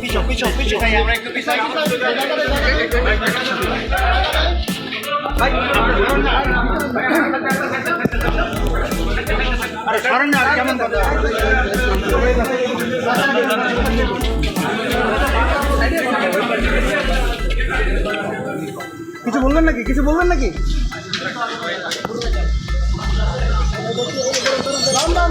পিছন পিছন পিছন। ভাই আমরা একটু পিছন ভাই আরে কেমন কিছু বলবেন নাকি? কিছু বলবেন নাকি? রাম রাম